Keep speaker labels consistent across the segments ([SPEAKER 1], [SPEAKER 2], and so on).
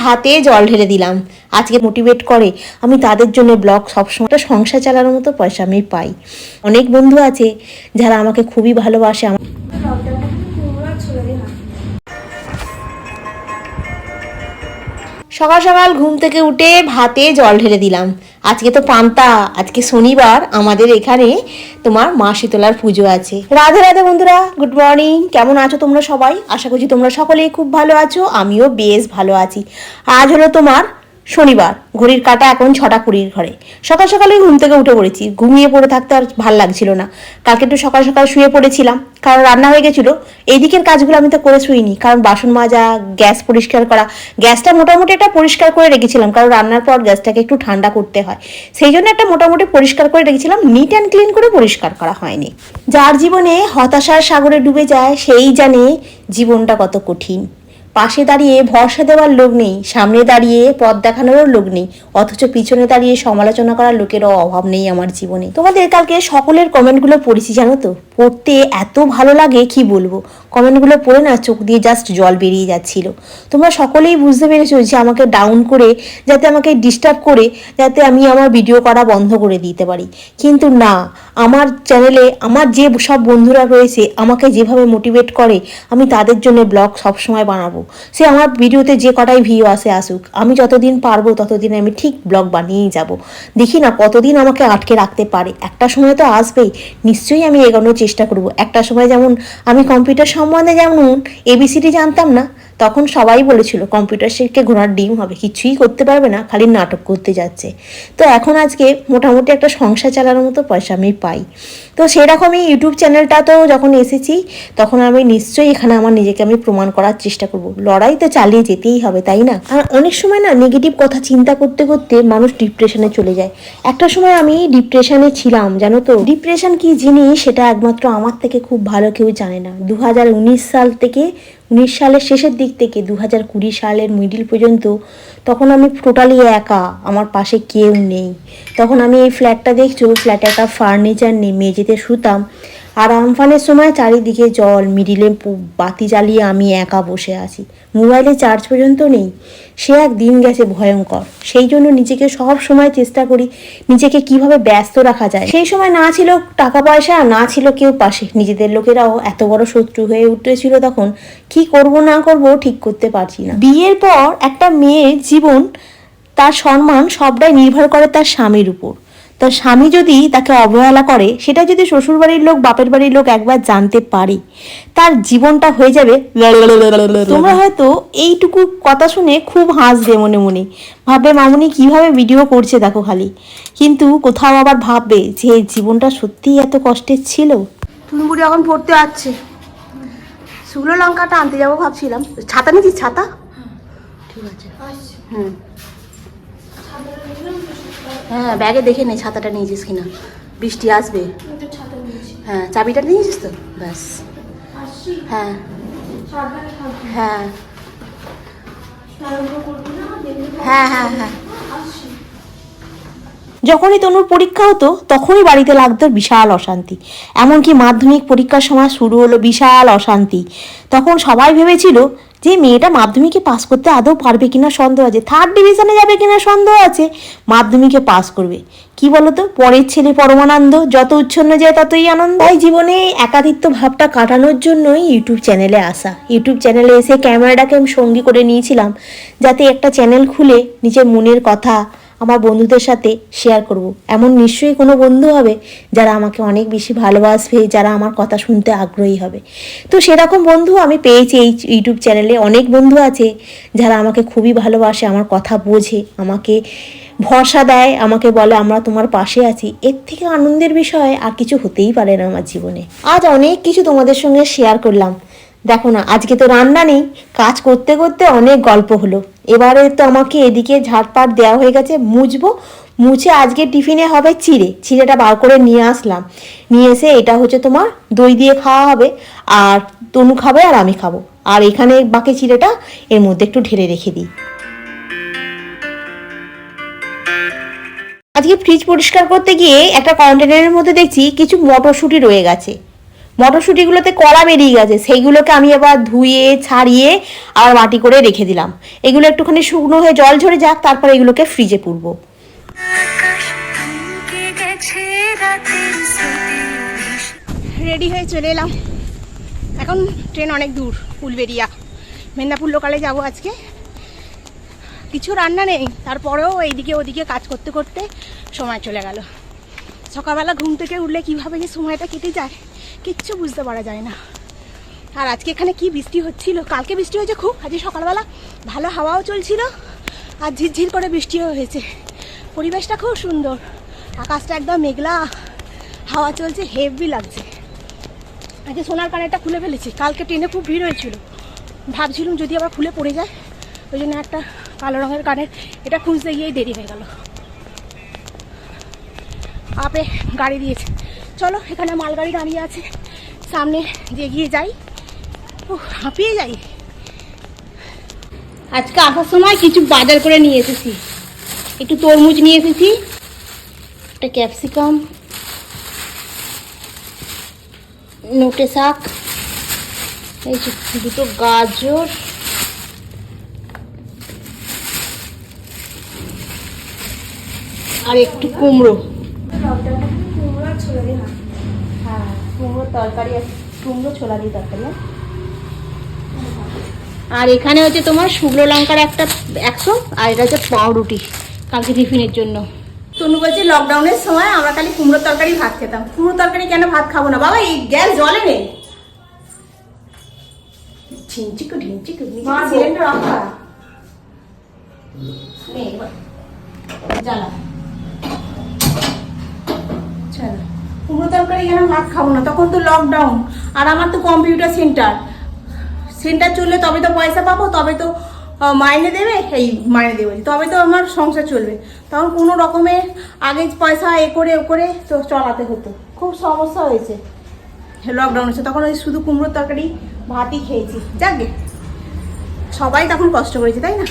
[SPEAKER 1] ভাতে জল ঢেলে দিলাম। আজকে মোটিভেট করে। আমি তাদের জন্য ব্লগ সবসময় সংসার চালানোর মতো পয়সা আমি পাই। অনেক বন্ধু আছে যারা আমাকে খুবই ভালোবাসে। আমার সকাল সকাল ঘুম থেকে উঠে ভাতে জল ঢেলে দিলাম। আজকে তো পান্তা, আজকে শনিবার, আমাদের এখানে তোমার মা শীতলার পুজো আছে। রাধে রাধে বন্ধুরা গুড মর্নিং কেমন আছো তোমরা সবাই? আশা করছি তোমরা সকলেই খুব ভালো আছো, আমিও বেশ ভালো আছি। আজ হলো তোমার শনিবার, ঘড়ির কাটা এখন ছটা কুড়ির ঘরে। সকাল সকালে ঘুম থেকে উঠে পড়েছি। ঘুমিয়ে পড়ে থাকতে আর ভালো লাগছিল না। কালকে একটু সকাল সকাল শুয়ে পড়েছিলাম, কারণ রান্না হয়ে গেছিল। এই দিকের কাজগুলো আমি তো করে শুইনি, কারণ বাসন মাজা, গ্যাস পরিষ্কার করা, গ্যাসটা মোটামুটি একটা পরিষ্কার করে রেখেছিলাম, কারণ রান্নার পর গ্যাসটাকে একটু ঠান্ডা করতে হয়। সেই জন্য একটা মোটামুটি পরিষ্কার করে রেখেছিলাম নিট অ্যান্ড ক্লিন করে পরিষ্কার করা হয়নি। যার জীবনে হতাশার সাগরে ডুবে যায়, সেই জানে জীবনটা কত কঠিন। পাশে দাঁড়িয়ে ভরসা দেওয়ার লোক নেই, সামনে দাঁড়িয়ে পথ দেখানোরও লোক নেই, অথচ পিছনে দাঁড়িয়ে সমালোচনা করার লোকেরও অভাব নেই আমার জীবনে। তোমাদের কালকে সকলের কমেন্টগুলো পড়েছি, জানো তো? পড়তে এত ভালো লাগে, কি বলব? কমেন্টগুলো পড়ে না চোখ দিয়ে জাস্ট জল বেরিয়ে যাচ্ছিল। তোমরা সকলেই বুঝতে পেরেছ যে আমাকে ডাউন করে, যাতে আমাকে ডিস্টার্ব করে, যাতে আমি আমার ভিডিও করা বন্ধ করে দিতে পারি। কিন্তু না, আমার চ্যানেলে আমার যে সব বন্ধুরা রয়েছে, আমাকে যেভাবে মোটিভেট করে, আমি তাদের জন্য ব্লগ সবসময় বানাবো। সে আমার ভিডিওতে যে কটাই ভিউ আসে আসুক, আমি যতদিন পারব ততদিন আমি ঠিক ব্লগ বানিয়েই যাব। দেখি না কতদিন আমাকে আটকে রাখতে পারে। একটা সময় তো আসবেই, নিশ্চয়ই আমি এগোনোর চেষ্টা করব। একটা সময় যেমন আমি কম্পিউটার সম্বন্ধে যেমন এবিসিডি জানতাম না তখন সবাই বলেছিল, কম্পিউটার শিখে ঘোড়ার ডিম হবে, কিছুই করতে পারবে না, খালি নাটক করতে যাচ্ছে। তো এখন আজকে মোটামুটি একটা সংসার চালানোর মতো পয়সা আমি পাই। তো সেরকমই ইউটিউব চ্যানেলটা তো যখন এসেছি, তখন আমি নিশ্চয়ই এখানে আমার নিজেকে আমি প্রমাণ করার চেষ্টা করব। লড়াই তো চালিয়ে যেতেই হবে, তাই না? আর অনেক সময় না নেগেটিভ কথা চিন্তা করতে করতে মানুষ ডিপ্রেশনে চলে যায়। একটা সময় আমি ডিপ্রেশনে ছিলাম, জানো তো? ডিপ্রেশন কি জিনিস, সেটা একমাত্র আমার থেকে খুব ভালো কেউ জানে না। দু হাজার উনিশ সাল থেকে উনিশ সালের শেষের দিক থেকে দু হাজার কুড়ি সালের মিডিল পর্যন্ত তখন আমি টোটালি একা, আমার পাশে কেউ নেই। তখন আমি এই ফ্ল্যাটটা দেখছ ফ্ল্যাটে একটা ফার্নিচার নেই মেঝেতে শুতাম। আর আমফানের সময় চারিদিকে জল, মিডিলে বাতি জ্বালিয়ে আমি একা বসে আছি। মোবাইলে চার্জ পর্যন্ত নেই। সে এক দিন গেছে ভয়ঙ্কর। সেই জন্য নিজেকে সব সময় চেষ্টা করি নিজেকে কীভাবে ব্যস্ত রাখা যায়। সেই সময় না ছিল টাকা পয়সা, না ছিল কেউ পাশে। নিজেদের লোকেরাও এত বড় শত্রু হয়ে উঠেছিল তখন কি করব, না করব ঠিক করতে পারছি না। বিয়ের পর একটা মেয়ের জীবন, তার সম্মান সবটাই নির্ভর করে তার স্বামীর উপর। তার স্বামী যদি তাকে অবহেলা করে সেটা যদি শ্বশুরবাড়ির লোক বাপের বাড়ির লোক একবার জানতে পারে তার জীবনটা হয়ে যাবে তোমরা হয়তো এইটুকু কথা শুনে খুব হাসবে মনে মনে। ভাববে মামুনি কীভাবে ভিডিও করছে দেখো খালি। কিন্তু কোথাও আবার ভাববে যে জীবনটা সত্যিই এত কষ্টের ছিল। টুনবুড়ি এখন পড়তে যাচ্ছে। শুকনো লঙ্কাটা আনতে যাব ভাবছিলাম। ছাতা নিচ্ছিস ছাতা? ঠিক আছে হুম। হ্যাঁ ব্যাগে দেখে নে ছাতাটা নিয়েছিস কিনা। বৃষ্টি আসবে। হ্যাঁ চাবিটা নিয়েছিস তো? ব্যাস। হ্যাঁ। হ্যাঁ। হ্যাঁ হ্যাঁ হ্যাঁ। যখনই তনুর পরীক্ষা হতো তখনই বাড়িতে লাগতো বিশাল অশান্তি। এমনকি মাধ্যমিক পরীক্ষার সময় শুরু হলো বিশাল অশান্তি। তখন সবাই ভেবেছিল যে মেয়েটা মাধ্যমিকে পাস করতে আদৌ পারবে কিনা সন্দেহ আছে? থার্ড ডিভিশনে যাবে কিনা সন্দেহ আছে? মাধ্যমিকে পাস করবে। কি বলতো? পরের ছেলে পরমানন্দ, যত উচ্ছন্ন যায় ততই আনন্দ। তাই জীবনে একাধিত্ব ভাবটা কাটানোর জন্যই ইউটিউব চ্যানেলে আসা। ইউটিউব চ্যানেলে এসে ক্যামেরাটাকে আমি সঙ্গী করে নিয়েছিলাম, যাতে একটা চ্যানেল খুলে নিজের মনের কথা আমার বন্ধুদের সাথে শেয়ার করব। এমন নিশ্চয়ই কোনো বন্ধু হবে যারা আমাকে অনেক বেশি ভালোবাসবে, যারা আমার কথা শুনতে আগ্রহী হবে। তো সেরকম বন্ধু আমি পেয়েছি এই ইউটিউব চ্যানেলে অনেক বন্ধু আছে যারা আমাকে খুবই ভালোবাসে, আমার কথা বোঝে, আমাকে ভরসা দেয়, আমাকে বলে, আমরা তোমার পাশে আছি। এর থেকে আনন্দের বিষয় আর কিছু হতেই পারে না আমার জীবনে। আজ অনেক কিছু তোমাদের সঙ্গে শেয়ার করলাম। দেখো না, আজকে তো রান্না নেই। কাজ করতে করতে অনেক গল্প হলো। এবারে তো আমাকে এদিকে ঝাড়পাট দেওয়া হয়ে গেছে, মুছবো। মুছে আজকে টিফিনে হবে চিড়ে। চিড়েটা বার করে নিয়ে আসলাম। নিয়ে এসে এটা হচ্ছে তোমার দই দিয়ে খাওয়া হবে, আর তনু খাবে আর আমি খাব। আর এখানে বাকি চিড়েটা এর মধ্যে একটু ঢেলে রেখে দিই। আজকে ফ্রিজ পরিষ্কার করতে গিয়ে একটা কন্টেনারের মধ্যে দেখছি কিছু মটরশুঁটি রয়ে গেছে। মটরশুঁটিগুলোতে কলা বেরিয়ে গেছে, সেইগুলোকে আমি আবার ধুয়ে, ছাড়িয়ে আবার মাটি করে রেখে দিলাম। এগুলো একটুখানি শুকনো হয়ে জল ঝরে যাক, তারপর এগুলোকে ফ্রিজে পুরবো
[SPEAKER 2] রেডি হয়ে চলে এলাম। এখন ট্রেন অনেক দূর ফুলবেরিয়া মেদিনীপুর লোকালে যাব আজকে। কিছু রান্না নেই, তারপরেও এইদিকে ওদিকে কাজ করতে করতে সময় চলে গেল। সকালবেলা ঘুম থেকে উঠলে কীভাবে যে সময়টা কেটে যায় কিচ্ছু বুঝতে পারা যায় না। আর আজকে এখানে কি বৃষ্টি হচ্ছিল? কালকে বৃষ্টি হয়েছে খুব, আজকে সকালবেলা ভালো হাওয়াও চলছিল, আর ঝিরঝির করে বৃষ্টিও হয়েছে। পরিবেশটা খুব সুন্দর, আকাশটা একদম মেঘলা, হাওয়া চলছে হেভি লাগছে। আজকে সোনার কানেরটা খুলে ফেলেছি, কালকে ট্রেনে খুব ভিড় হয়েছিল। ভাবছিলাম যদি আবার খুলে পড়ে যায়, ওই জন্য একটা কালো রঙের কানের, এটা খুঁজতে গিয়েই দেরি হয়ে গেল। আপে গাড়ি দিয়েছে। চলো, এখানে মালগাড়ি দাঁড়িয়ে আছে। সামনে এগিয়ে যাই ও হাঁপিয়ে যাই। আজকে আসার সময় কিছু বাজার করে নিয়ে এসেছি। একটু তরমুজ নিয়ে এসেছি, একটা ক্যাপসিকাম, নোটে শাক, এই দুটো গাজর, আর একটু কুমড়ো।
[SPEAKER 1] হ্যাঁ কুমড়োর তরকারি আছে কুমড়ো ছোলা দিয়ে তরকারি?
[SPEAKER 2] আর এখানে হচ্ছে তোমার শুকনো লঙ্কার একটা একশো আর এটা হচ্ছে পাউরুটি কালকে টিফিনের জন্য। তনু বলছে লকডাউনের সময় আমরা খালি কুমড়োর তরকারি ভাত খেতাম। কুমড়োর তরকারি কেন ভাত খাব না? বাবা এই গ্যাস জলে নেই। ঢিনচিকু ঢিনচিকু
[SPEAKER 1] মা,
[SPEAKER 2] সিলিন্ডার অফ করা। জ্বালা চলো কুমড়ো তরকারি ভাত খাব না, তখন তো লকডাউন আর আমার তো কম্পিউটার সেন্টার সেন্টার চললে তবে তো পয়সা পাবো, তবে তো মাইনে দেবে, এই মাইনে দেবে। তবে তো আমার সংসার চলবে। তখন কোনো রকমের আগে পয়সা এ করে, ও করে তো চলাতে হতো। খুব সমস্যা হয়েছে। লকডাউন হচ্ছে তখন ওই শুধু কুমড়োর তরকারি, ভাতই খেয়েছি। যাকে সবাই তখন কষ্ট করেছে, তাই না?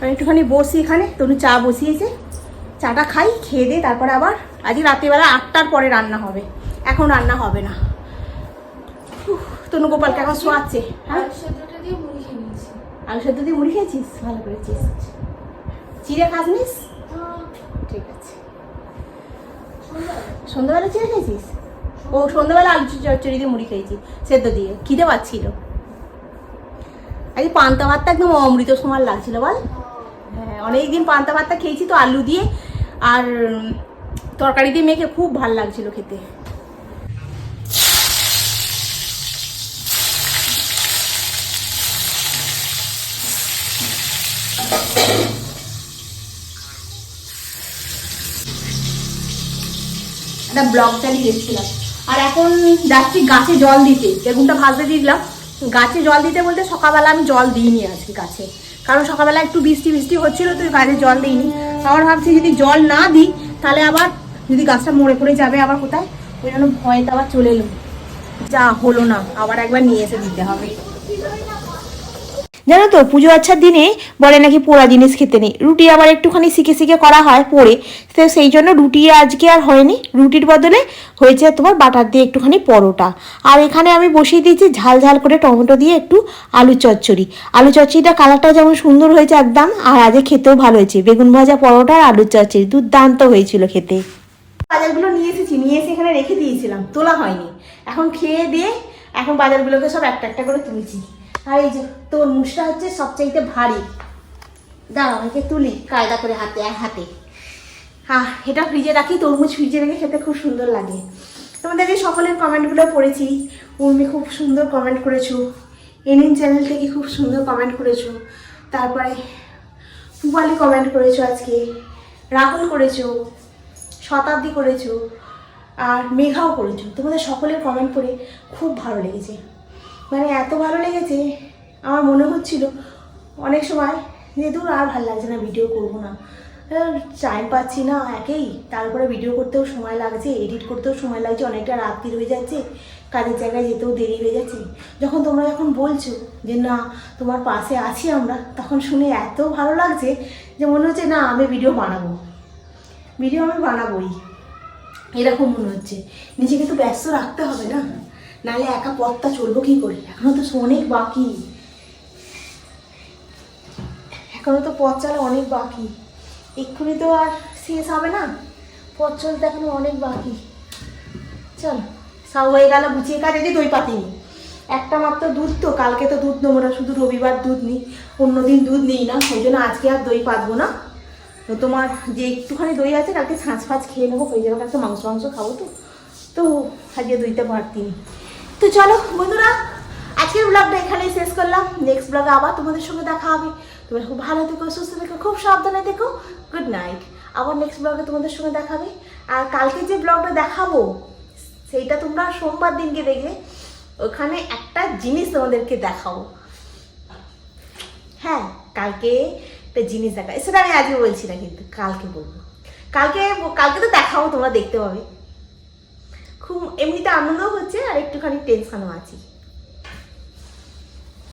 [SPEAKER 2] আমি একটুখানি বসি এখানে, তনু চা বসিয়েছে। চাটা খাই, খেয়ে দিয়ে তারপরে আবার আজকে রাত্রিবেলা আটটার পরে রান্না হবে। এখন রান্না হবে না। তনু গোপালকে এখন শোয়াচ্ছে হ্যাঁ? আলু সেদ্ধ দিয়ে মুড়ি খেয়েছিস? ভালো করেছিস চিড়ে খাসনিস ঠিক আছে। সন্ধ্যাবেলা। চিড়ে খেয়েছিস? ও সন্ধ্যাবেলা আলু চচ্চড়ি দিয়ে মুড়ি খেয়েছি সেদ্ধ দিয়ে। খিদে পাচ্ছিল। আজকে পান্তা ভাতটা একদম অমৃত সমান লাগছিল বল। হ্যাঁ অনেকদিন পান্তা ভাতটা খেয়েছি তো আলু দিয়ে আর তরকারি দিয়ে মেখে খুব ভালো লাগছিল খেতে। একটা ব্লগ চালিয়ে এসেছিলাম আর এখন যাচ্ছি গাছে জল দিতে। বেগুনটা ভাজতে দিলাম। গাছে জল দিতে বলতে সকালবেলা আমি জল দিইনি আজকে গাছে। কারণ সকালবেলা একটু বৃষ্টি বৃষ্টি হচ্ছিল তো গাছে জল দিইনি। আমার ভাবছি যদি জল না দিই, তাহলে আবার যদি গাছটা মরে পড়ে যাবে আবার কোথায়? ওই জন্য ভয়তে আবার চলে এলো। যা হলো না, আবার একবার নিয়ে এসে দিতে হবে।
[SPEAKER 1] জানো তো, পুজো আচ্ছার দিনে বলে নাকি পোড়া জিনিস খেতে নেই। রুটি আবার একটুখানি শিখে শিখে করা হয় পরে তো সেই জন্য রুটি আজকে আর হয়নি। রুটির বদলে হয়েছে তোমার বাটার দিয়ে একটুখানি পরোটা। আর এখানে আমি বসিয়ে দিয়েছি ঝাল ঝাল করে টমেটো দিয়ে একটু আলু চচ্চড়ি। আলু চচ্চড়িটা কালারটা যেমন সুন্দর হয়েছে একদম, আর আজকে খেতেও ভালো হয়েছে। বেগুন ভাজা পরোটা আর আলুর চচ্চড়ি দুর্দান্ত হয়েছিল খেতে।
[SPEAKER 2] বাজারগুলো নিয়ে এসেছি, নিয়ে এসে এখানে রেখে দিয়েছিলাম। তোলা হয়নি। এখন খেয়ে দিয়ে এখন বাজারগুলোকে সব একটা একটা করে তুলছি। আর এই যে, তোর মুসটা হচ্ছে সবচাইতে ভারী। দাঁড়াও একে তুলি, কায়দা করে হাতে, এক হাতে। হ্যাঁ এটা ফ্রিজে রাখি, তরমুজ ফ্রিজে রেখে খেতে খুব সুন্দর লাগে। তোমাদের এই সকলের কমেন্টগুলো পড়েছি। উর্মি খুব সুন্দর কমেন্ট করেছ। এনএন চ্যানেল থেকে খুব সুন্দর কমেন্ট করেছ। তারপরে পুবালি কমেন্ট করেছ আজকে। রাহুল করেছ। শতাব্দী করেছ। আর মেঘাও করেছ। তোমাদের সকলের কমেন্ট পড়ে খুব ভালো লেগেছে। মানে এত ভালো লেগেছে, আমার মনে হচ্ছিল অনেক সময় যে দূর আর ভালো লাগছে না ভিডিও করব না। টাইম পাচ্ছি না একেই, তারপরে ভিডিও করতেও সময় লাগছে এডিট করতেও সময় লাগছে, অনেকটা রাত্রি হয়ে যাচ্ছে, কাজের জায়গায় যেতেও দেরি হয়ে যাচ্ছে। যখন তোমরা যখন বলছো যে না, তোমার পাশে আছি আমরা, তখন শুনে এত ভালো লাগছে যে মনে হচ্ছে না, আমি ভিডিও বানাবো। ভিডিও আমি বানাবোই, এরকম মনে হচ্ছে। নিজেকে তো ব্যস্ত রাখতে হবে না। নাহলে একা পথটা চলবো কি করে? এখনও তো অনেক বাকি। এখনও তো পথ চলা অনেক বাকি। এক্ষুনি তো আর শেষ হবে না। পথ চলতে এখনও অনেক বাকি। চল, সব হয়ে গেল, গুছিয়ে কাজ যে দই পাতিনি একটা মাত্র দুধ তো, কালকে তো দুধ নেব না, শুধু রবিবার দুধ নিই। অন্যদিন দুধ নিই না ওই জন্য আজকে আর দই পাতবো না। তো তোমার যে একটুখানি দই আছে, কালকে ছাঁচ ফাঁচ খেয়ে নেব। হয়ে যাবে কালকে মাংস মাংস খাব তো। তো আজকে দইটা পারতিনি তো চলো, বন্ধুরা, আজকের ব্লগটা এখানেই শেষ করলাম। নেক্সট ব্লগে আবার তোমাদের সঙ্গে দেখা হবে। তোমরা খুব ভালো থেকো, সুস্থ থেকো, খুব সাবধানে থেকো। গুড নাইট আবার নেক্সট ব্লগে তোমাদের সঙ্গে দেখাবে আর কালকে যে ব্লগটা দেখাবো, সেইটা তোমরা সোমবার দিনকে দেখবে। ওখানে একটা জিনিস তোমাদেরকে দেখাবো। হ্যাঁ কালকে একটা জিনিস দেখা সেটা আমি আজকে বলছি না, কিন্তু কালকে বলব। কালকে কালকে তো দেখাবো, তোমরা দেখতে পাবে। খুব এমনিতে আনন্দও হচ্ছে আর একটুখানি টেনশনও আছি।